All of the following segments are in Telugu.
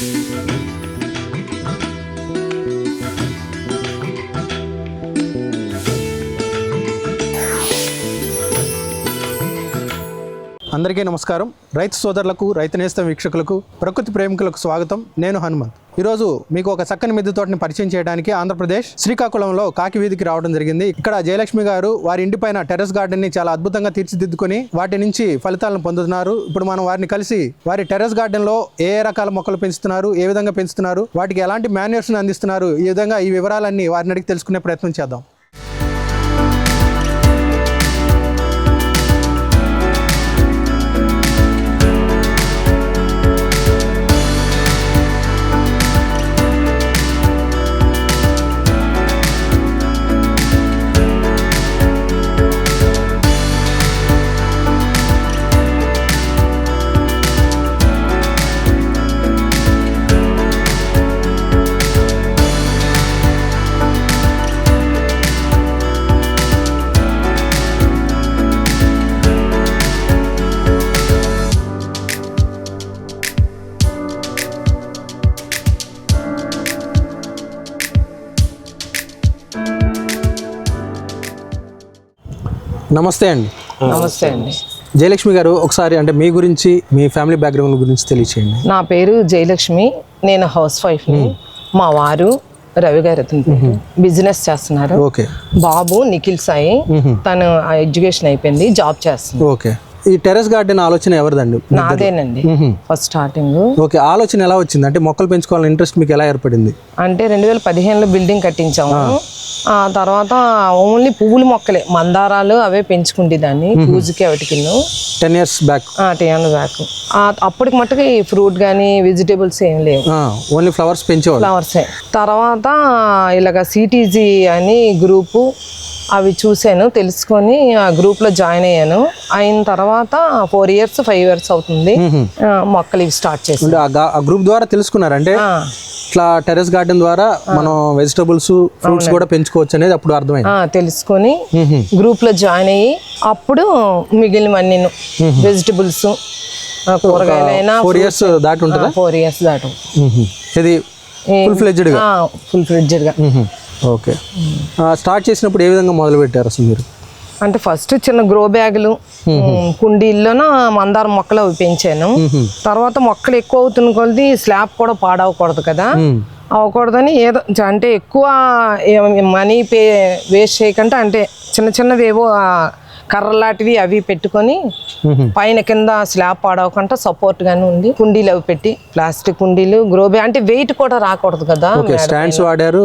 Música అందరికీ నమస్కారం. రైతు సోదరులకు రైతు నేస్తం వీక్షకులకు ప్రకృతి ప్రేమికులకు స్వాగతం. నేను హనుమంత్. ఈరోజు మీకు ఒక చక్కని మిద్దె తోటని పరిచయం చేయడానికి ఆంధ్రప్రదేశ్ శ్రీకాకుళంలో కాకి వీధికి రావడం జరిగింది. ఇక్కడ జయలక్ష్మి గారు వారి ఇంటిపైన టెర్రస్ గార్డెన్ని చాలా అద్భుతంగా తీర్చిదిద్దుకొని వాటి నుంచి ఫలితాలను పొందుతున్నారు. ఇప్పుడు మనం వారిని కలిసి వారి టెర్రస్ గార్డెన్లో ఏ ఏ రకాల మొక్కలు పెంచుతున్నారు ఏ విధంగా పెంచుతున్నారు వాటికి ఎలాంటి మాన్యూర్స్ అందిస్తున్నారు ఈ విధంగా ఈ వివరాలన్నీ వారిని అడిగి తెలుసుకునే ప్రయత్నం చేద్దాం. నమస్తే అండి. నమస్తే అండి. జయలక్ష్మి గారు ఒకసారి అంటే మీ గురించి మీ ఫ్యామిలీ బ్యాక్గ్రౌండ్ గురించి తెలియచేయండి. నా పేరు జయలక్ష్మి. నేను హౌస్ వైఫ్ని మా వారు రవి గారు బిజినెస్ చేస్తున్నారు. ఓకే. బాబు నిఖిల్ సాయి. తను ఎడ్యుకేషన్ అయిపోయింది జాబ్ చేస్తుంది. ఓకే. ఈ టెర్రస్ గార్డెన్ ఆలోచన ఎవరిదండి? నాదేనండి. First starting. ఓకే ఆలోచన ఎలా వచ్చింది? అంటే మొక్కలు పెంచుకోవాలని ఇంట్రెస్ట్ మీకు ఎలా ఏర్పడింది? అంటే రెండు వేల పదిహేనులో బిల్డింగ్ కట్టించాము. ఆ. తర్వాత ఓన్లీ పువ్వుల మొక్కలే మందారాలు అవే పెంచుకుంటేదాన్ని పూజకి వాటికి టెన్ ఇయర్స్ బ్యాక్ టియాన్ బ్యాక్ అప్పటికి మట్టుకు ఈ ఫ్రూట్ కానీ వెజిటేబుల్స్ ఏం లేవు. ఓన్లీ ఫ్లవర్స్ పెంచేవాళ్ళు. ఫ్లవర్సే. తర్వాత ఇలాగ సిటీజీ అని గ్రూపు అవి చూశాను తెలుసుకొని ఆ గ్రూప్లో జాయిన్ అయ్యాను. అయిన తర్వాత ఫోర్ ఇయర్స్ ఫైవ్ ఇయర్స్ అవుతుంది. మొక్కలు ఇవి స్టార్ట్ చేసి ఆ గా- గ్రూప్ ద్వారా తెలుసుకున్నారు. అంటే ఇట్లా టెర్రస్ గార్డెన్ ద్వారా మనం వెజిటబుల్స్ ఫ్రూట్స్ కూడా పెంచుకోవచ్చు అనేది అప్పుడు అర్థమైంది. తెలుసుకొని గ్రూప్లో జాయిన్ అయ్యి అప్పుడు మిగిలినవన్నీ వెజిటబుల్స్ కూరగాయలైనా ఫోర్ ఇయర్స్ దాటి ఉంటుందా? ఫోర్ ఇయర్స్ దాటు. ఇది ఫుల్ ఫ్లెడ్జ్డ్గా ఫుల్ ఫ్రిడ్జ్గా ఓకే. స్టార్ట్ చేసినప్పుడు ఏ విధంగా మొదలు పెట్టారు అసలు మీరు? అంటే ఫస్ట్ చిన్న గ్రో బ్యాగులు కుండీల్లోన మందార మొక్కలు అవి పెంచాను. తర్వాత మొక్కలు ఎక్కువ అవుతున్న కొలది స్లాబ్ కూడా పాడవకూడదు కదా. అవ్వకూడదని ఏదో అంటే ఎక్కువ మనీ పే వేస్ట్ చేయకుండా అంటే చిన్న చిన్నవి ఏవో కర్రలాంటివి అవి పెట్టుకొని పైన కింద స్లాబ్ పాడవకుండా సపోర్ట్ గానే ఉంది. కుండీలు అవి పెట్టి ప్లాస్టిక్ కుండీలు గ్రో బ్యాగ్ అంటే వెయిట్ కూడా రాకూడదు కదా స్టాండ్స్ వాడారు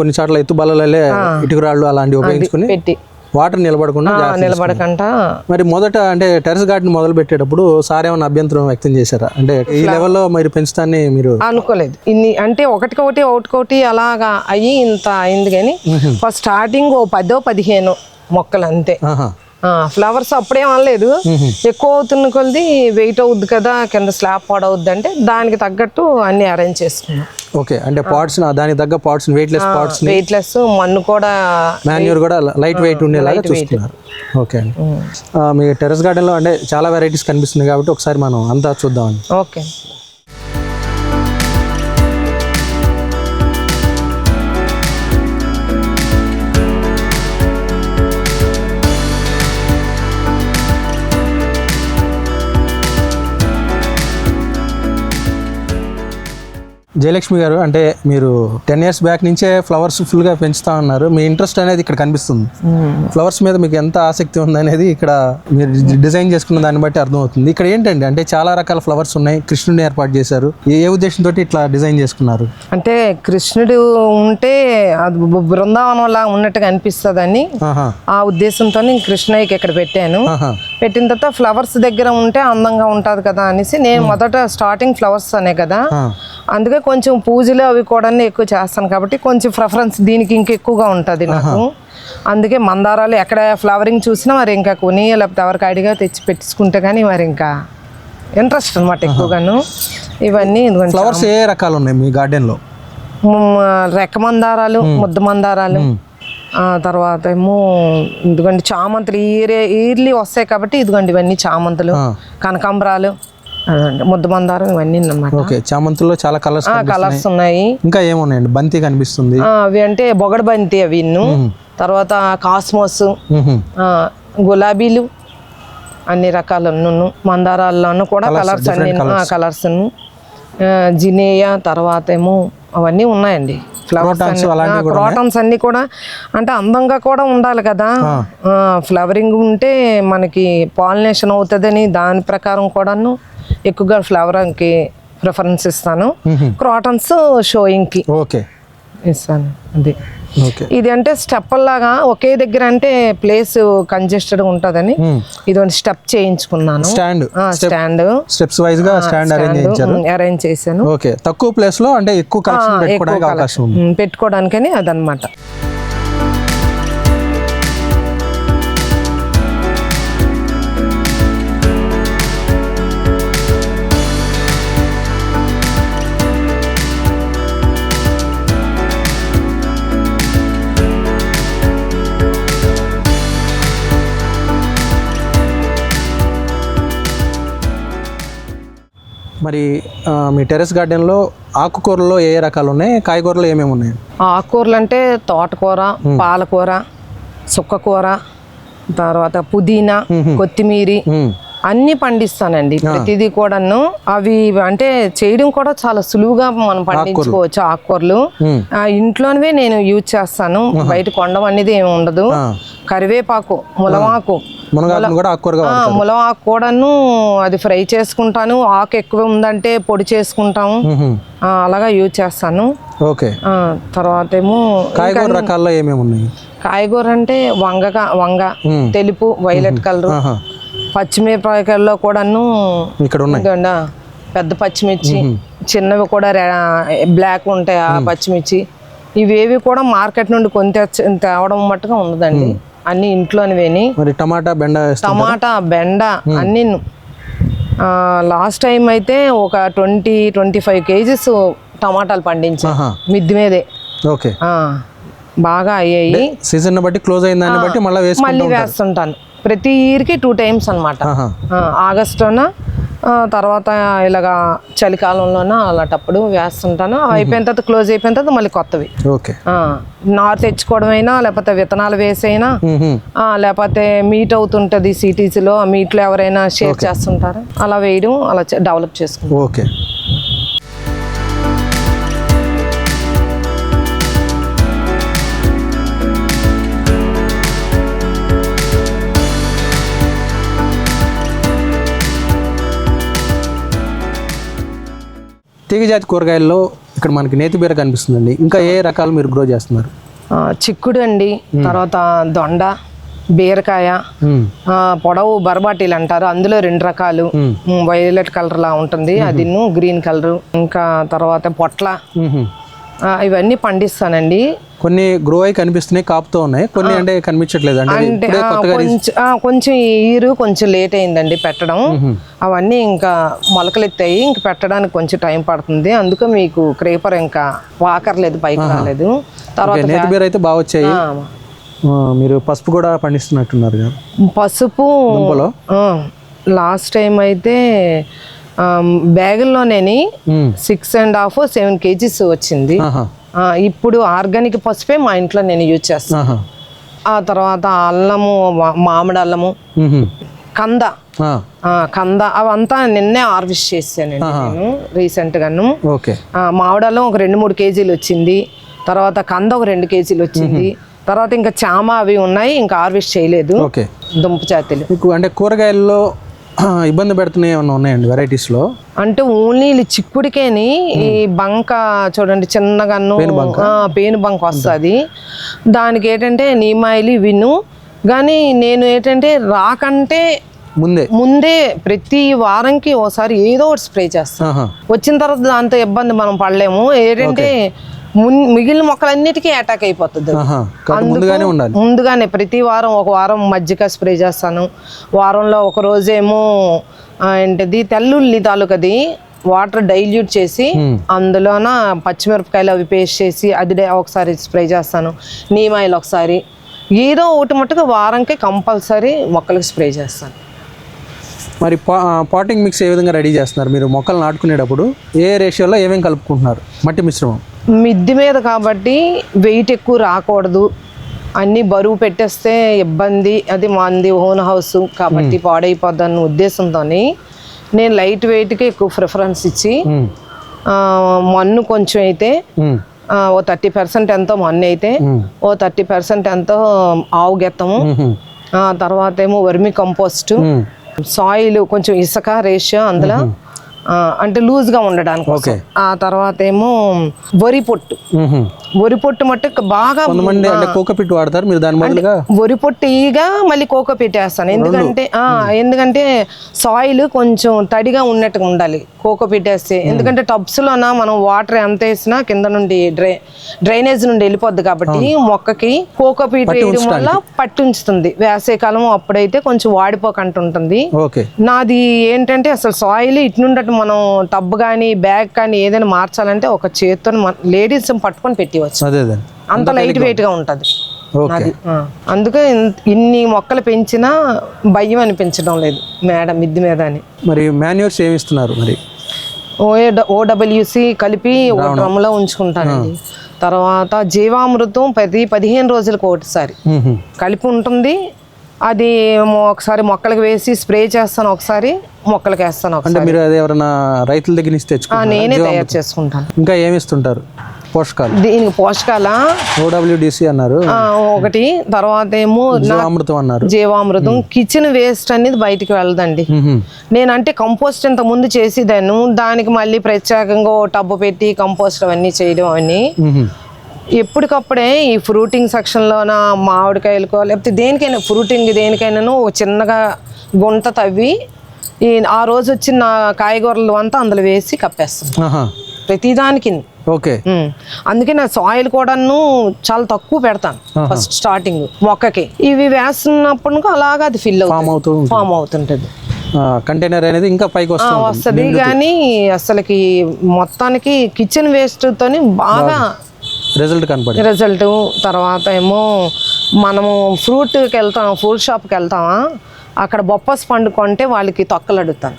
కొన్ని చోట్ల ఎత్తు బల్లలే ఇటుకరాళ్ళు అలాంటివి ఉపయోగించుకుని పెట్టి. వాటర్ నిలబడకుండా నిలబడకుండా. మరి మొదట అంటే టెర్రస్ గార్డెన్ మొదలు పెట్టేటప్పుడు సార్ ఏమైనా అభ్యంతరం వ్యక్తం చేశారా? అంటే ఈ లెవెల్లో మీరు పెంచుతాన్ని మీరు అనుకోలేదు. ఇన్ని అంటే ఒకటికొకటి ఒకటికొకటి అలాగా అయ్యి ఇంత అయింది కానీ ఫస్ట్ స్టార్టింగ్ ఓ పదో పదిహేను మొక్కలు అంతే ఫ్లవర్స్ అప్పుడేం అనలేదు. ఎక్కువ అవుతున్న కొలది వెయిట్ అవుద్ది కదా కింద స్లాబ్ పాడవుద్ది అంటే దానికి తగ్గట్టు అన్ని అరేంజ్ చేసుకున్నాం. ఓకే అంటే పాట్స్ దానికి తగ్గ pots weightless pots weight less మన్ను కూడా మాన్యూర్ కూడా లైట్ వెయిట్ ఉండేలాగా చూస్తున్నారు. ఓకే అండి. మీ టెర్రస్ గార్డెన్లో అంటే చాలా వెరైటీస్ కనిపిస్తున్నాయి కాబట్టి ఒకసారి మనం అంతా చూద్దామండి. ఓకే. జయలక్ష్మి గారు అంటే మీరు టెన్ ఇయర్స్ బ్యాక్ నుంచే ఫ్లవర్స్ ఫుల్గా పెంచుతా ఉన్నారు. మీ ఇంట్రెస్ట్ అనేది ఇక్కడ కనిపిస్తుంది. ఫ్లవర్స్ మీద మీకు ఎంత ఆసక్తి ఉంది అనేది ఇక్కడ మీరు డిజైన్ చేసుకున్న దాన్ని బట్టి అర్థమవుతుంది. ఇక్కడ ఏంటండి అంటే చాలా రకాల ఫ్లవర్స్ ఉన్నాయి. కృష్ణుడిని ఏర్పాటు చేశారు. ఏ ఉద్దేశంతో ఇట్లా డిజైన్ చేసుకున్నారు? అంటే కృష్ణుడు ఉంటే అది బృ- బృందావనంలా ఉన్నట్టుగా అనిపిస్తుందని ఆహా. ఆ ఉద్దేశంతో కృష్ణయ్యకి ఇక్కడ పెట్టాను. పెట్టిన తర్వాత ఫ్లవర్స్ దగ్గర ఉంటే అందంగా ఉంటుంది కదా అనేసి నేను మొదట స్టార్టింగ్ ఫ్లవర్స్ అనే కదా. అందుకే కొంచెం పూజలు అవి కూడా ఎక్కువ చేస్తాను కాబట్టి కొంచెం ప్రిఫరెన్స్ దీనికి ఇంకా ఎక్కువగా ఉంటుంది నాకు. అందుకే మందారాలు ఎక్కడ ఫ్లవరింగ్ చూసినా మరి ఇంకా కొని లేకపోతే ఎవరికి అడిగా తెచ్చి పెట్టించుకుంటే కానీ మరి ఇంకా ఇంట్రెస్ట్ అనమాట ఎక్కువగాను. ఇవన్నీ ఇదిగోండి ఫ్లవర్స్ ఏ రకాలు ఉన్నాయి మీ గార్డెన్లో రెక్క మందారాలు ముద్ద మందారాలు తర్వాత ఏమో ఇదిగోండి చామంతులు ఈరే ఈర్లీ వస్తాయి కాబట్టి ఇదిగోండి ఇవన్నీ చామంతులు కనకాంబరాలు ముద్ద మందారం ఇవన్నీ అన్నమాట. ఓకే చామంతుల్లో చాలా కలర్స్ కలర్స్ ఉన్నాయి. ఇంకా ఏమున్నాయండి? బంతి కనిపిస్తుంది. అవి అంటే బొగడ బంతి అవి తర్వాత కాస్మోస్ గులాబీలు అన్ని రకాలు మందారాల్లోనూ కూడా కలర్స్ అన్ని కలర్స్ జినేయా తర్వాత ఏమో అవన్నీ ఉన్నాయండి. ఫ్లవర్స్ క్రోటన్స్ అన్ని. కూడా అంటే అందంగా కూడా ఉండాలి కదా. ఫ్లవరింగ్ ఉంటే మనకి పాలినేషన్ అవుతుందని దాని ప్రకారం కూడాను ఎక్కువగా ఫ్లవరింగ్కి ప్రిఫరెన్స్ ఇస్తాను. క్రాటన్స్ షోయింగ్కి ఓకే. ఇస్తాను అది. ఇది అంటే స్టెప్ లాగా ఒకే దగ్గర అంటే ప్లేస్ కంజెస్టెడ్ ఉంటుందని ఇది స్టెప్ చేయించుకున్నాను. స్టాండ్ స్టాండ్ స్టెప్స్ వైజ్గా స్టాండ్ అరేంజ్ అరేంజ్ చేశాను. ఓకే. తక్కువ ప్లేస్లో అంటే ఎక్కువ కలెక్షన్ పెట్టుకోవడానికి అవకాశం పెట్టుకోవడానికని అదనమాట. మరి మీ టెరెస్ గార్డెన్లో ఆకుకూరల్లో ఏ ఏ రకాలు ఉన్నాయి కాయగూరలు ఏమేమి ఉన్నాయి? ఆకుకూరలు అంటే తోటకూర పాలకూర సుక్కకూర తర్వాత పుదీనా కొత్తిమీరి. అన్ని పండిస్తానండి. ప్రతిదీ కూడాను. అవి అంటే చేయడం కూడా చాలా సులువుగా మనం పండించుకోవచ్చు ఆకుకూరలు. ఇంట్లోనివే నేను యూజ్ చేస్తాను. బయట కొండం అనేది ఏమి ఉండదు. కరివేపాకు ఆ, ములమాకు కూడాను అది ఫ్రై చేసుకుంటాను. ఆకు ఎక్కువ ఉందంటే పొడి చేసుకుంటాము. అలాగా యూజ్ చేస్తాను. ఓకే. తర్వాత ఏమో కాయగూర రకాల్లో ఏమేమి ఉన్నాయి? కాయగూర అంటే వంగగా వంగ మ్మ్. తెలుపు వైలెట్ కలర్. పచ్చిమిరపకాయల్లో కూడాను ఇక్కడ ఉన్నాయి. పెద్ద పచ్చిమిర్చి. చిన్నవి కూడా బ్లాక్ ఉంటాయి ఆ పచ్చిమిర్చి. ఇవేవి కూడా మార్కెట్ నుండి కొని తెచ్చ తేవడం మట్టుగా ఉండదండి. అన్ని ఇంట్లోనివేని. మరి టమాటా బెండ టమాటా బెండ అన్ని లాస్ట్ టైం అయితే ఒక ట్వంటీ ట్వంటీ ఫైవ్ కేజీస్ టమాటాలు పండించాను ఆహా. మిద్ది మీదే. ఓకే. బాగా అయ్యాయి. సీజన్ బట్టి క్లోజ్ అయిన దాన్ని బట్టి మళ్ళీ మళ్ళీ వేస్తుంటాను. ప్రతి ఇయర్కి టూ టైమ్స్ అనమాట ఆహా. ఆగస్టులోన తర్వాత ఇలాగా చలికాలంలోన అలాంటప్పుడు వేస్తుంటాను. అయిపోయిన తర్వాత క్లోజ్ అయిపోయిన తర్వాత మళ్ళీ కొత్తవి. నారు తెచ్చుకోవడమైనా లేకపోతే విత్తనాలు వేసైనా లేకపోతే మీట్ అవుతుంటుంది సిటీస్లో ఆ మీట్లో ఎవరైనా షేర్ చేస్తుంటారు? అలా వేయడం అలా డెవలప్ చేసుకుంటాం. ఓకే. తీగజాతి కూరగాయల్లో ఇక్కడ మనకి నేతి బీర కనిపిస్తుందండి. ఇంకా ఏ రకాలు మీరు గ్రో చేస్తున్నారు? చిక్కుడు అండి తర్వాత దొండ బీరకాయ పొడవు బరబాటీలు అంటారు. అందులో రెండు రకాలు. వైలెట్ కలర్ లా ఉంటుంది అది గ్రీన్ కలర్. ఇంకా తర్వాత పొట్ల. ఇవన్నీ పండిస్తానండి. కొన్ని గ్రో అయి కనిపిస్తున్నాయి కాపుతో ఉన్నాయి. కొన్ని అంటే కనిపించట్లేదు. అంటే కొంచెం ఈరు కొంచెం లేట్ అయిందండి పెట్టడం. అవన్నీ ఇంకా మొలకలెత్తాయి ఇంక పెట్టడానికి కొంచెం టైం పడుతుంది. అందుకే మీకు క్రేపర్ ఇంకా వాకర్లేదు పైకి రాలేదు. తర్వాత అయితే బాగా వచ్చాయి. మీరు పసుపు కూడా పండిస్తున్నట్టున్నారు పసుపు లాస్ట్ టైం అయితే మ్మ్. Six and half seven KGs వచ్చింది. ఇప్పుడు ఆర్గానిక్ పసుపే మా ఇంట్లో నేను యూజ్ చేస్తాను. ఆ తర్వాత అల్లము మామిడి అల్లము. కంద. కంద అవంతా నిన్నే హార్వెస్ట్ చేశానండి నేను రీసెంట్గాను. ఓకే. ఆ, మామిడి అల్లం ఒక రెండు మూడు కేజీలు వచ్చింది. తర్వాత కంద ఒక రెండు కేజీలు వచ్చింది. తర్వాత ఇంకా చామ అవి ఉన్నాయి ఇంకా హార్వెస్ట్ చేయలేదు. ఓకే. దుంప జాతులు మీకు అంటే కూరగాయల్లో ఇబ్బంది పెడుతున్నాయి ఏమన్నా ఉన్నాయండి వెరైటీస్లో? అంటే ఓన్లీ చిక్కుడికేని ఈ బంక చూడండి చిన్నగాను పేను బంక? వస్తుంది. దానికి ఏంటంటే నీమాయిలు విను కానీ నేను ఏంటంటే రాకంటే ముందే. ముందే ప్రతి వారంకి ఓసారి ఏదో ఒకటి స్ప్రే చేస్తాను ఆహా. వచ్చిన తర్వాత దాంతో ఇబ్బంది మనం పడలేము. ఏంటంటే మిగిలిన మొక్కలన్నిటికీ అటాక్ అయిపోతుంది. ముందుగానే ఉండాలి. ముందుగానే ప్రతి వారం ఒక వారం మజ్జిగ స్ప్రే చేస్తాను. వారంలో ఒక రోజేమో ఏంటిది తెల్లుల్లి తాలూకది వాటర్ డైల్యూట్ చేసి అందులోన పచ్చిమిరపకాయలు అవి పేస్ట్ చేసి అది ఒకసారి స్ప్రే చేస్తాను. నీమాయిల్ ఒకసారి. ఏదో ఒకటి మట్టుగా వారంకి కంపల్సరీ మొక్కలకు స్ప్రే చేస్తాను. మరి పాటింగ్ మిక్స్ ఏ విధంగా రెడీ చేస్తున్నారు మీరు మొక్కలు నాటుకునేటప్పుడు? ఏ రేషియోలో ఏమేమి కలుపుకుంటున్నారు? మట్టి మిశ్రమం. మిద్ది మీద కాబట్టి వెయిట్ ఎక్కువ రాకూడదు. అన్నీ బరువు పెట్టేస్తే ఇబ్బంది అది మంది ఓన్ హౌస్ కాబట్టి పాడైపోద్దన్న ఉద్దేశంతో నేను లైట్ వెయిట్కి ఎక్కువ ప్రిఫరెన్స్ ఇచ్చి మన్ను కొంచెం అయితే ఓ థర్టీ పర్సెంట్ ఎంతో మన్ను అయితే ఓ థర్టీ పర్సెంట్ ఎంతో ఆవు గెత్తము తర్వాత ఏమో వర్మి కంపోస్ట్. సాయిల్ కొంచెం ఇసుక రేషియో అందులో అంటే లూజ్గా ఉండడానికి. ఆ తర్వాత ఏమో వరి పొట్టు. వరి పొట్టు మట్టు బాగా కొంతమంది అంటే కోకోపిట్ వాడతారు మీరు దాని బదులుగా వరి పొట్టు ఈగా మళ్ళీ కోకో పెట్టేస్తాను ఎందుకంటే ఆ, ఎందుకంటే సాయిల్ కొంచెం తడిగా ఉన్నట్టుగా ఉండాలి కోకో పెట్టేస్తే ఎందుకంటే టబ్స్ లోన మనం వాటర్ ఎంత వేసినా కింద నుండి డ్రై డ్రైనేజ్ నుండి వెళ్ళిపోద్ది కాబట్టి మొక్కకి కోకో పీట్ వేయడం వల్ల పట్టి ఉంచుతుంది వేసవికాలం అప్పుడైతే కొంచెం వాడిపోకంట ఉంటుంది. నాది ఏంటంటే అసలు సాయిల్ ఇటు నుండి అటు మనం టబ్ కానీ బ్యాగ్ కానీ ఏదైనా మార్చాలంటే ఒక చేత్తో లేడీస్ పట్టుకొని పెట్టివచ్చు అదే అంత లైట్ వెయిట్గా ఉంటది. అది. అందుకే ఇన్- ఇన్ని మొక్కలు పెంచినా భయం అనిపించడం లేదు మేడం మిద్ది మీద అని. మరి మాన్యూర్స్ ఏమి ఇస్తున్నారు మరి? ఓఏ ఓడబ్ల్యూసి కలిపి ఒక డ్రమ్లో ఉంచుకుంటానండి తర్వాత జీవామృతం పది పదిహేను రోజులకు ఒకటిసారి. కలిపి ఉంటుంది. అది ఒకసారి మొక్కలకు వేసి స్ప్రే చేస్తాను ఒకసారి మొక్కలకు వేస్తాను ఒకసారి. మీరు అది ఎవరైనా రైతుల దగ్గర నుంచి ఆ, తెచ్చుకుంటారు నేనే తయారు చేసుకుంటాను. ఇంకా ఏమి ఇస్తుంటారు? పోషకాలు. దీనికి పోషకాల? ఓడబ్ల్యూడిసి అన్నారు. ఒకటి. తర్వాత ఏమో నా అమృతం అన్నారు. జీవామృతం. కిచెన్ వేస్ట్ అనేది బయటికి వెళ్ళదండి. నేనంటే కంపోస్ట్ ఇంత ముందు చేసేదాన్ని. దానికి మళ్ళీ ప్రత్యేకంగా ఓ టబ్బు పెట్టి కంపోస్ట్ అవన్నీ చేయడం ఉహుం. ఎప్పటికప్పుడే ఈ ఫ్రూటింగ్ సెక్షన్లోన మామిడికాయలకో లేకపోతే దేనికైనా ఫ్రూటింగ్ దేనికైనాను ఒక చిన్నగా గుంట తవ్వి ఈ ఆ రోజు వచ్చిన కాయగూరలు అంతా అందులో వేసి కప్పేస్తాం. ప్రతిదానికి ఓకే. అందుకే నా సాయిల్ కూడాను చాలా తక్కువ పెడతాను. ఫస్ట్ స్టార్టింగ్ మొక్కకి. ఇవి వేస్తున్నప్పుడు అలాగా అది ఫిల్ ఫామ్ అవుతుంది. ఫామ్ అవుతుంటది. కంటైనర్ అనేది ఇంకా పైకి వస్తుంది. వస్తుంది కానీ అసలుకి మొత్తానికి కిచెన్ వేస్ట్ తోని బాగా రిజల్ట్ కనపడి రిజల్ట్ తర్వాత ఏమో మనము ఫ్రూట్కి వెళ్తాం ఫ్రూట్ షాప్కి వెళ్తామా? అక్కడ బొప్పస్ పండు కొంటే వాళ్ళకి తొక్కలు అడుగుతాను.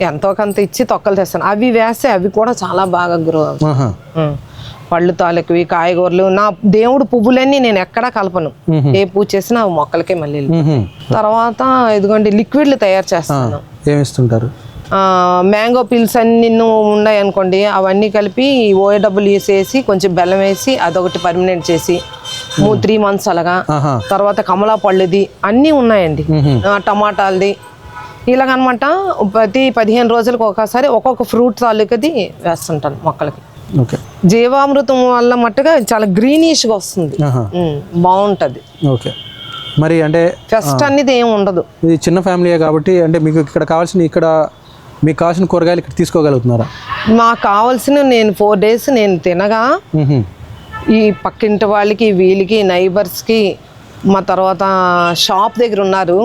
ఎంతో కొంత ఇచ్చి తొక్కలు తెస్తాను. అవి వేస్తే అవి కూడా చాలా బాగా గ్రో. పళ్ళు తాలూకువి కాయగూరలు నా దేవుడు పువ్వులన్నీ నేను ఎక్కడా కలపను. ఏ పూజ చేసినా అవి మొక్కలకే మళ్ళీ. తర్వాత ఇదిగోండి లిక్విడ్లు తయారు చేస్తాను. ఏమి ఇస్తుంటారు ఆ, మ్యాంగో పిల్స్ అన్ని ఉన్నాయి అనుకోండి అవన్నీ కలిపి ఓఏడబ్ల్యూఎస్ వేసి కొంచెం బెల్లం వేసి అదొకటి పర్మనెంట్ చేసి మూ త్రీ మంత్స్ అలాగా. తర్వాత కమలా పళ్ళుది అన్నీ ఉన్నాయండి. టమాటాలది ఇలాగనమాట ప్రతి పదిహేను రోజులకు ఒకసారి ఒక్కొక్క ఫ్రూట్ తాలూకది వేస్తుంటాను మొక్కలకి. ఓకే. జీవామృతం వల్ల మట్టుగా చాలా గ్రీనిష్గా వస్తుంది. బాగుంటది. ఓకే. మరి అంటే ఫస్ట్ అనేది ఏం ఉండదు. ఇది చిన్న ఫ్యామిలీయే కాబట్టి అంటే మీకు ఇక్కడ కావాల్సిన ఇక్కడ మీకు కావాల్సిన కూరగాయలు ఇక్కడ తీసుకోగలుగుతున్నారా? మాకు కావాల్సిన నేను ఫోర్ డేస్ నేను తినగా. ఈ పక్కింటి వాళ్ళకి వీళ్ళకి నైబర్స్కి మా తర్వాత షాప్ దగ్గర ఉన్నారు.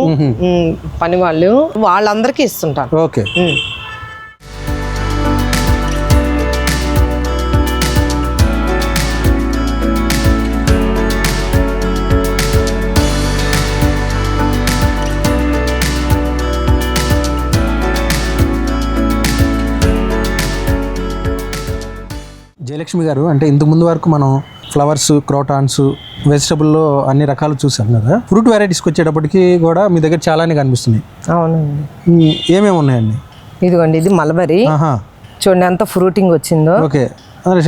పని వాళ్ళు. వాళ్ళందరికీ ఇస్తుంటాను. ఓకే. జయలక్ష్మి గారు అంటే ఇంతకు ముందు వరకు మనం ఫ్లవర్స్ క్రోటాన్స్ వెజిటబుల్లో అన్ని రకాలు చూసాం కదా. ఫ్రూట్ వెరైటీస్కి వచ్చేటప్పటికి కూడా మీ దగ్గర చాలానే కనిపిస్తున్నాయి. అవునండి. ఏమేమి ఉన్నాయండి? ఇదిగోండి ఇది మలబరీ. చూడండి ఎంత ఫ్రూటింగ్ వచ్చిందో. ఓకే.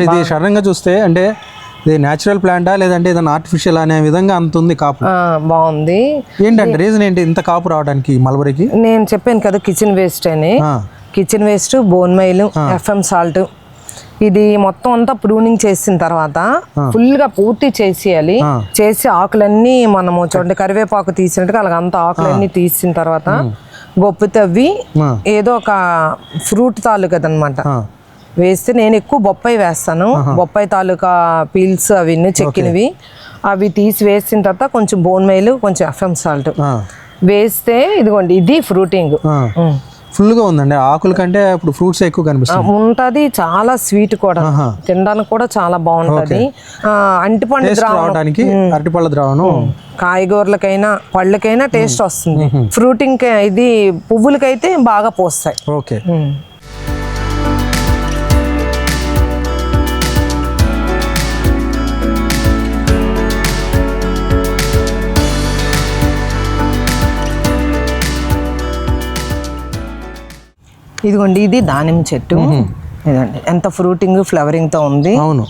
ఇది సడన్గా చూస్తే అంటే ఇది న్యాచురల్ ప్లాంటా లేదంటే ఏదైనా ఆర్టిఫిషియల్ అనే విధంగా అంత ఉంది కాపు? బాగుంది. ఏంటంటే రీజన్ ఏంటి ఇంత కాపు రావడానికి మల్బరీకి? నేను చెప్పాను కదా కిచెన్ వేస్ట్ అని. Kitchen waste bone meal Epsom salt ఇది మొత్తం అంతా ప్రూనింగ్ చేసిన తర్వాత ఫుల్గా పూర్తి చేసేయాలి. చేసి ఆకులన్నీ మనము చూడండి కరివేపాకు తీసినట్టుగా అలాగ అంతా ఆకులన్నీ తీసిన తర్వాత గొప్ప తవ్వి ఏదో ఒక ఫ్రూట్ తాలూకా అనమాట ఆ, వేస్తే నేను ఎక్కువ బొప్పాయి వేస్తాను. బొప్పాయి తాలూకా పీల్స్ అవన్నీ చెక్కినవి. అవి తీసి వేసిన తర్వాత కొంచెం బోన్ మైల్ కొంచెం ఎఫ్ఎం సాల్ట్ వేస్తే ఇదిగోండి ఇది ఫ్రూటింగ్. ఫుల్గా ఉందండి. ఆకుల కంటే ఇప్పుడు ఫ్రూట్స్ ఎక్కువ కనిపిస్తుంది. ఉంటది. చాలా స్వీట్ కూడా. తినడానికి కూడా చాలా బాగుంటది. అంటిపండు రావడానికి అరటిపళ్ళ ద్రావణం. కాయగూరలకైనా పళ్ళకైనా టేస్ట్ వస్తుంది. ఫ్రూటింగ్ ఇది పువ్వులకైతే బాగా పోస్తాయి. ఓకే. ఇదిగోండి ఇది దానిమ్మ చెట్టు. ఇదండి. ఎంత ఫ్రూటింగ్ ఫ్లవరింగ్తో ఉంది. అవును.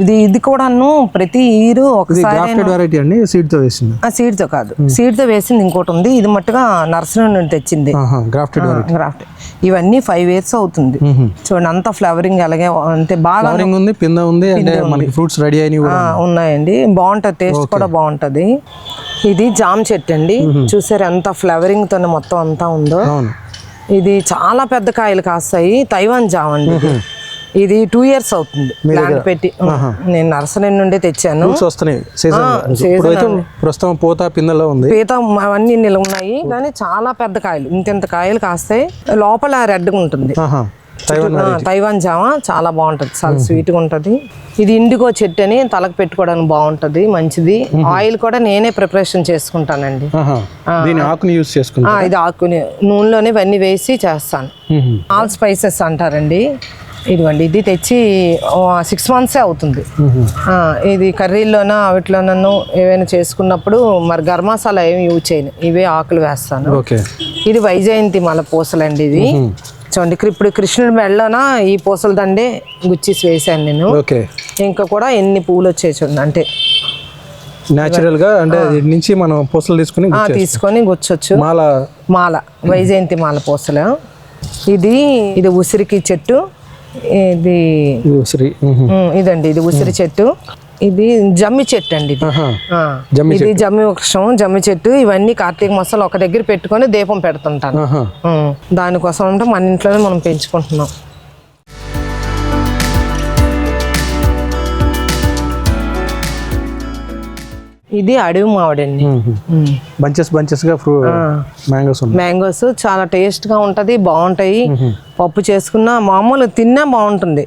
ఇది ఇది కూడాను ప్రతి ఇయర్ ఒకసారి గ్రాఫ్టెడ్ వెరైటీ అండి సీడ్తో వేసింది. seed తో కాదు. Seed తో వేసింది ఇంకోటి ఉంది. ఇది మట్టుగా నర్సరీ నుండి తెచ్చింది. గ్రాఫ్టెడ్ ఇవన్నీ ఫైవ్ ఇయర్స్ అవుతుంది. చూడండి అంత ఫ్లవరింగ్ అలాగే అంటే బాగా ఉంది పింద ఉంది అంటే మనకి ఫ్రూట్స్ రెడీ అయినవి ఉన్నాయండి. బాగుంటది టేస్ట్ కూడా బాగుంటది. ఇది జామ్ చెట్టు అండి. చూసారు ఎంత ఫ్లవరింగ్ తోనే మొత్తం అంతా ఉందో. ఇది చాలా పెద్ద కాయలు కాస్తాయి. తైవాన్ జామ్ అండి ఇది. టూ ఇయర్స్ అవుతుంది. ప్లాంట్ పెట్టి. నేను నర్సరీ నుండి తెచ్చాను. ప్రస్తుతం పూత పిందలో ఉంది. పీత అవన్నీ నిల ఉన్నాయి కానీ చాలా పెద్ద కాయలు. ఇంత ఇంత కాయలు కాస్తాయి. లోపల రెడ్గా ఉంటుంది. తైవాన్ జామ చాలా బాగుంటది. చాలా స్వీట్గా ఉంటది. ఇది ఇండిగో చెట్టు అని తలకు పెట్టుకోవడానికి బాగుంటది మంచిది. ఆయిల్ కూడా నేనే ప్రిపరేషన్ చేసుకుంటానండి. ఆకుని యూస్ చేసుకుంటా ఇది ఆకుని. నూనెలోనే ఇవన్నీ వేసి చేస్తాను. ఆల్ స్పైసెస్ అంటారండి. ఇదిగోండి ఇది తెచ్చి సిక్స్ మంత్సే అవుతుంది. ఇది కర్రీలోన వాటిలోనూ ఏవైనా చేసుకున్నప్పుడు మరి గరం మసాలా ఏమి యూజ్ చేయను. ఇవే ఆకులు వేస్తాను. ఓకే. ఇది వైజయంతి మల పూసలండి ఇది. చూడండి ఇప్పుడు కృష్ణుడి మెడలోన ఈ పూసల దండే గుచ్చేసి వేసాను నేను. ఓకే. ఇంకా కూడా ఎన్ని పువ్వులు వచ్చాయి చూడండి అంటే న్యాచురల్గా అంటే నుంచి మనం పూసలు తీసుకుని తీసుకొని గుచ్చొచ్చు. మాల. మాల వైజయంతి మాల పూసలు. ఇది ఇది ఉసిరికి చెట్టు. ఇది ఉమ్, ఇదండి ఇది ఉసిరి చెట్టు. ఇది జమ్మి చెట్టు అండి ఇది. జమ్మి ఇది జమ్మి వృక్షం జమ్మి చెట్టు ఇవన్నీ కార్తీక మాసాలు ఒక దగ్గర పెట్టుకొని దీపం పెడుతుంటాను. దానికోసం అంటే మన ఇంట్లోనే మనం పెంచుకుంటున్నాం. ఇది అడవి మామిడండి. బంచెస్ బంచెస్గా మ్యాంగోస్ మ్యాంగోస్ చాలా టేస్ట్గా ఉంటది బాగుంటాయి. పప్పు చేసుకున్నా మామూలు తిన్నా బాగుంటుంది.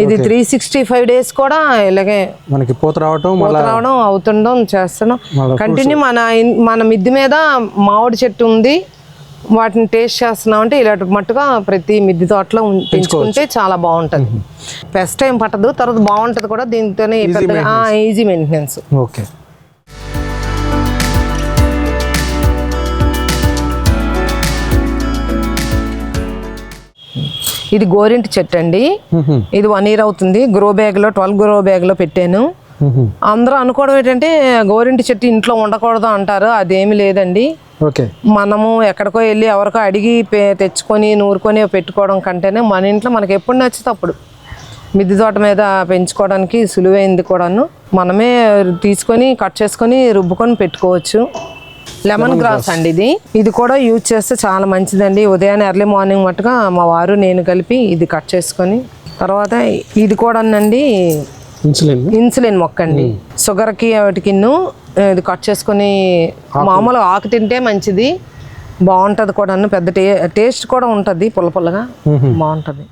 ఇది త్రీ సిక్స్టీ ఫైవ్ డేస్ కూడా ఇలాగే మనకి పూత రావటం పూత రావడం అవుతుండడం చేస్తున్నాం. కంటిన్యూ మన మన మిద్దె మీద మామిడి చెట్టు ఉంది. వాటిని టేస్ట్ చేస్తున్నాం అంటే ఇలాంటి మట్టుగా ప్రతి మిద్దె తోటలో పెంచుకుంటే చాలా బాగుంటది. పెస్ట్ ఏం పట్టదు తర్వాత బాగుంటది కూడా దీంతోనే ఈజీ మెయింటెనెన్స్ ఓకే ఇది గోరింటి చెట్టు అండి. ఇది వన్ ఇయర్ అవుతుంది. గ్రో బ్యాగ్లో ట్వెల్వ్ గ్రో బ్యాగ్లో పెట్టాను. అందరూ అనుకోవడం ఏంటంటే గోరింటి చెట్టు ఇంట్లో ఉండకూడదు అంటారు. అదేమి లేదండి. మనము ఎక్కడికో వెళ్ళి ఎవరికో అడిగి తెచ్చుకొని నూరుకొని పెట్టుకోవడం కంటేనే మన ఇంట్లో మనకి ఎప్పుడు నచ్చితే అప్పుడు. మిద్దె తోట మీద పెంచుకోవడానికి సులువైంది కూడాను. మనమే తీసుకొని కట్ చేసుకొని రుబ్బుకొని పెట్టుకోవచ్చు. లెమన్ గ్రాస్ అండి ఇది. ఇది కూడా యూజ్ చేస్తే చాలా మంచిదండి. ఉదయాన్నే ఎర్లీ మార్నింగ్ మట్టుగా మా వారు నేను కలిపి ఇది కట్ చేసుకొని తర్వాత ఇది కూడానండి ఇన్సులిన్. ఇన్సులిన్ మొక్క అండి షుగర్కి వాటికి ఇది కట్ చేసుకొని మామూలు ఆకు తింటే మంచిది. బాగుంటుంది కూడా పెద్ద టే టేస్ట్ కూడా ఉంటుంది పుల్ల పుల్లగా. బాగుంటుంది.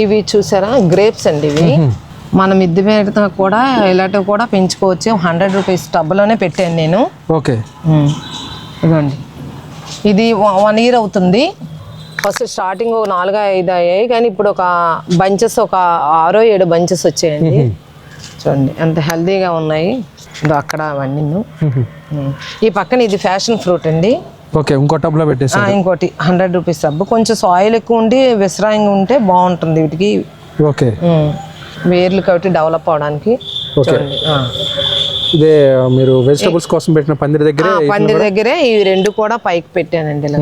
ఇవి చూసారా? గ్రేప్స్ అండి ఇవి. మన మిద్దె మీద కూడా ఇలాంటివి కూడా పెంచుకోవచ్చు. హండ్రెడ్ రూపీస్ టబ్లోనే పెట్టాను నేను. ఓకే. ఉమ్. ఇదిగోండి. ఇది వన్ ఇయర్ అవుతుంది. ఫస్ట్ స్టార్టింగ్ ఒక నాలుగు ఐదు అయ్యాయి. కానీ ఇప్పుడు ఒక బంచెస్ ఒక ఆరో ఏడు బంచెస్ వచ్చాయండి. చూడండి ఎంత హెల్తీగా ఉన్నాయి. ఇదో అక్కడ అవన్నీ. ఈ పక్కన ఇది ఫ్యాషన్ ఫ్రూట్ అండి. ఓకే ఇంకో టబ్లో పెట్టేసి ఇంకోటి హండ్రెడ్ రూపీస్ సబ్బు కొంచెం సాయిల్ ఎక్కువ ఉండి విసరాయంగా ఉంటే బాగుంటుంది వీటికి. ఓకే. వేర్లు కాబట్టి డెవలప్ అవడానికి. ఓకే. ఇదే మీరు వెజిటబుల్స్ కోసం పెట్టిన పందిరి దగ్గరే పందిరి దగ్గరే ఈ రెండు కూడా పైకి పెట్టానండి ఇలా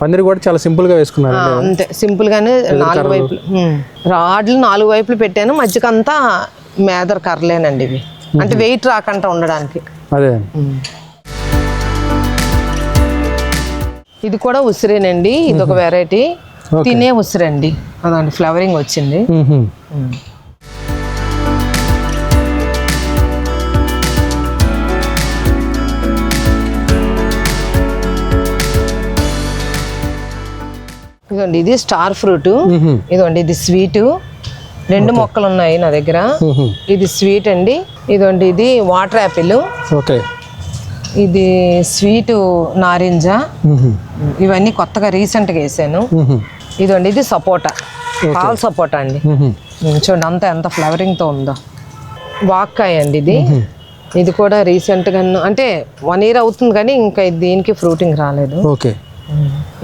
పందిరి కూడా చాలా సింపుల్గా వేసుకున్నారు అంతే. సింపుల్ గానే నాలుగు వైపులు. రాడ్లు నాలుగు వైపులు పెట్టాను. మధ్యకంతా మేదర్ కర్రలేనండి ఇవి. అంటే వెయిట్ రాకుండా ఉండడానికి. అదే. ఇది కూడా ఉసిరేనండి. ఇది ఒక వెరైటీ తినే ఉసిరండి. అదండి ఫ్లవరింగ్ వచ్చింది. ఇదిగోండి ఇది స్టార్ ఫ్రూట్. ఇదిగోండి ఇది స్వీట్ రెండు మొక్కలు ఉన్నాయి నా దగ్గర. ఇది స్వీట్ అండి. ఇదిగోండి ఇది వాటర్ యాపిల్ ఓకే. ఇది స్వీట్ నారింజ. ఇవన్నీ కొత్తగా రీసెంట్గా వేసాను. ఇదిగోండి ఇది సపోటా. పాల్ సపోటా అండి. చూడండి అంత ఎంత ఫ్లవరింగ్తో ఉందో. వాక్కాయ అండి ఇది. ఇది కూడా రీసెంట్గా అంటే వన్ ఇయర్ అవుతుంది కానీ ఇంకా దీనికి ఫ్రూటింగ్ రాలేదు. ఓకే.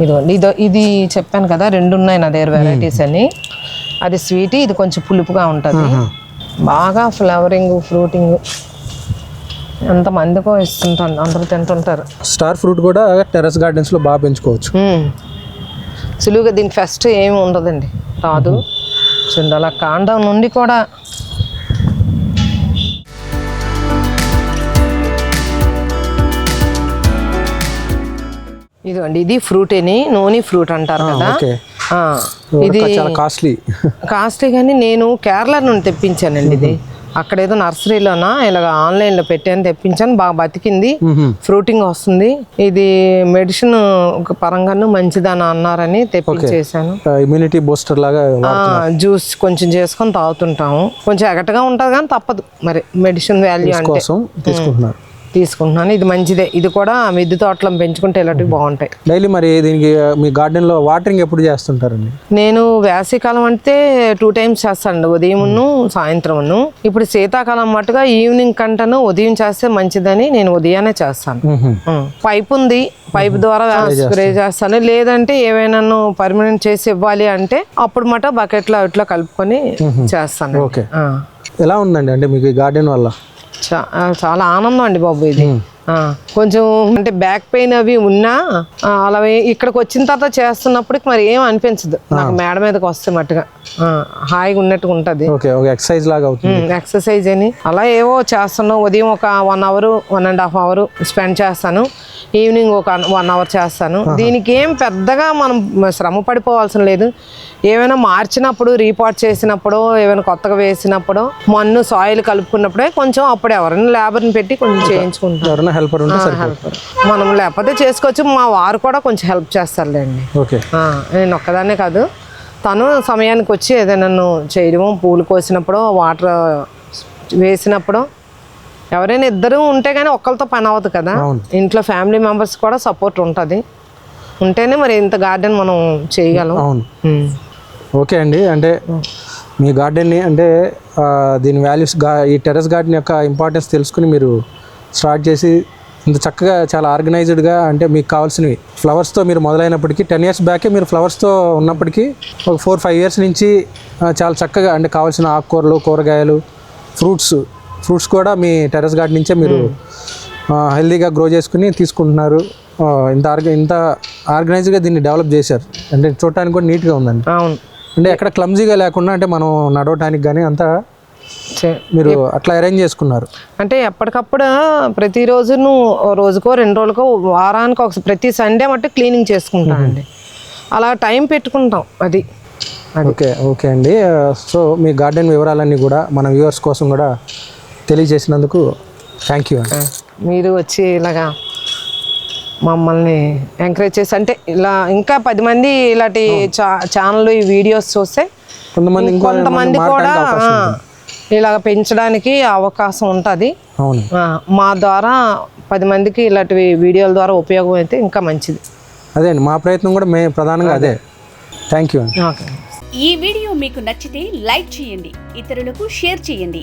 ఇదిగోండి ఇదో ఇది చెప్పాను కదా రెండు ఉన్నాయి నా దగ్గర వెరైటీస్ అని. అది స్వీట్ ఇది కొంచెం పులుపుగా ఉంటుంది. బాగా ఫ్లవరింగ్ ఫ్రూటింగ్. ఎంత మందికో ఇస్తుంటాను అందరూ తింటుంటారు. స్టార్ ఫ్రూట్ కూడా టెర్రస్ గార్డెన్స్లో బాగా పెంచుకోవచ్చు. సులువుగా దీనికి ఫస్ట్ ఏమి ఉండదండి రాదు. చూడండి అలా కాండం నుండి కూడా. ఇదిగోండి ఇది ఫ్రూట్ అని నూనె ఫ్రూట్ అంటారు కదా. ఇది చాలా కాస్ట్లీ కాస్ట్లీ కానీ నేను కేరళ నుండి తెప్పించానండి ఇది. అక్కడ ఏదో నర్సరీలోనా ఇలాగ ఆన్లైన్లో పెట్టాను తెప్పించాను బాగా బతికింది. ఫ్రూటింగ్ వస్తుంది. ఇది మెడిసిన్ పరంగాను మంచిదని అన్నారని తెప్పించేసాను ఇమ్యూనిటీ బూస్టర్ లాగా జ్యూస్ కొంచెం చేసుకొని తాగుతుంటాము. కొంచెం ఎగటగా ఉంటుంది కానీ తప్పదు. మరి మెడిసిన్ వాల్యూ అంటే. కోసం తీసుకుంటున్నారు. తీసుకుంటున్నాను. ఇది మంచిదే. ఇది కూడా మిద్దె తోటలో పెంచుకుంటే ఇలాంటివి బాగుంటాయి. డైలీ మరి దీనికి మీ గార్డెన్లో వాటరింగ్ ఎప్పుడు చేస్తుంటారండి? నేను వేసవికాలం అంటే టూ టైమ్స్ చేస్తాను ఉదయంను సాయంత్రమును ఇప్పుడు శీతాకాలం మట్టుగా ఈవినింగ్ కంటను ఉదయం చేస్తే మంచిదని నేను ఉదయాన్నే చేస్తాను. పైప్ ఉంది. పైప్ ద్వారా స్ప్రే చేస్తాను. లేదంటే ఏవైనా పర్మనెంట్ చేసి ఇవ్వాలి అంటే అప్పుడు మట బకెట్లో ఇట్లా కలుపుకొని చేస్తాను. ఎలా ఉందండి? అంటే మీకు ఈ గార్డెన్ వల్ల? చాలా ఆనందం అండి బాబు ఇది. కొంచెం అంటే బ్యాక్ పెయిన్ అవి ఉన్నా అలా ఇక్కడికి వచ్చిన తర్వాత చేస్తున్నప్పటికి మరి ఏం అనిపించదు. నాకు మేడ మీదకి వస్తే మట్టుగా. హాయిగా ఉన్నట్టుగా ఉంటుంది. ఎక్సర్సైజ్ లాగా అవుతుంది. ఎక్సర్సైజ్ అని. అలా ఏవో చేస్తాను ఉదయం ఒక one hour one and half hour spend చేస్తాను. ఈవినింగ్ ఒక వన్ అవర్ చేస్తాను. దీనికి ఏం పెద్దగా మనం శ్రమ పడిపోవాల్సిన లేదు. ఏమైనా మార్చినప్పుడు రీపాట్ చేసినప్పుడు ఏమైనా కొత్తగా వేసినప్పుడు మన్ను సాయిల్ కలుపుకున్నప్పుడే కొంచెం అప్పుడు ఎవరైనా లేబర్ని పెట్టి కొంచెం చేయించుకుంటాం. ఎవరైనా హెల్పర్ మనం లేకపోతే చేసుకోవచ్చు. మా వారు కూడా కొంచెం హెల్ప్ చేస్తారులేండి. నేను ఒక్కదాన్నే కాదు. తను సమయానికి వచ్చి ఏదైనా నన్ను చేయడము పూలు కోసినప్పుడు వాటర్ వేసినప్పుడు ఎవరైనా ఇద్దరు ఉంటే కానీ ఒక్కరితో పని అవ్వదు కదా. ఇంట్లో ఫ్యామిలీ మెంబర్స్ కూడా సపోర్ట్ ఉంటుంది. ఉంటేనే మరి ఇంత గార్డెన్ మనం చేయగలం. అవును. ఓకే అండి. అంటే మీ గార్డెన్ని అంటే దీని వాల్యూస్గా ఈ టెర్రస్ గార్డెన్ యొక్క ఇంపార్టెన్స్ తెలుసుకుని మీరు స్టార్ట్ చేసి ఇంత చక్కగా చాలా ఆర్గనైజ్డ్గా అంటే మీకు కావాల్సినవి ఫ్లవర్స్తో మీరు మొదలైనప్పటికీ టెన్ ఇయర్స్ బ్యాకే మీరు ఫ్లవర్స్తో ఉన్నప్పటికీ ఒక ఫోర్ ఫైవ్ ఇయర్స్ నుంచి చాలా చక్కగా అంటే కావాల్సిన ఆకుకూరలు కూరగాయలు ఫ్రూట్స్ ఫ్రూట్స్ కూడా మీ టెర్రస్ గార్డెన్ నుంచే మీరు హెల్తీగా గ్రో చేసుకుని తీసుకుంటున్నారు. ఇంత ఆర్గ ఇంత ఆర్గనైజ్గా దీన్ని డెవలప్ చేశారు. అంటే చూడటానికి కూడా నీట్గా ఉందండి. అవును. అంటే ఎక్కడ క్లమ్జీగా లేకుండా అంటే మనం నడవటానికి కానీ అంతా మీరు అట్లా అరేంజ్ చేసుకున్నారు. అంటే ఎప్పటికప్పుడు ప్రతిరోజును ఓ రోజుకో రెండు రోజులకో వారానికి ఒక ప్రతి సండే మట్టు క్లీనింగ్ చేసుకుంటానండి అలా టైం పెట్టుకుంటాం అది. ఓకే ఓకే అండి. సో మీ గార్డెన్ వివరాలన్నీ కూడా మన వ్యూవర్స్ కోసం కూడా తెలియజేసినందుకు థ్యాంక్ యూ అండి మీరు వచ్చి ఇలాగా మమ్మల్ని ఎంకరేజ్ చేసి అంటే ఇలా ఇంకా పది మంది ఇలాంటి చా ఛానల్ ఈ వీడియోస్ చూస్తే కొంతమంది కొంతమంది కూడా ఆ, ఇలాగ పెంచడానికి అవకాశం ఉంటుంది. అవును. మా ద్వారా పది మందికి ఇలాంటివి వీడియోల ద్వారా ఉపయోగం అయితే ఇంకా మంచిది. అదే అండి మా ప్రయత్నం కూడా మే ప్రధానంగా అదే. థ్యాంక్ యూ అండి ఓకే. ఈ వీడియో మీకు నచ్చితే లైక్ చేయండి ఇతరులకు షేర్ చేయండి.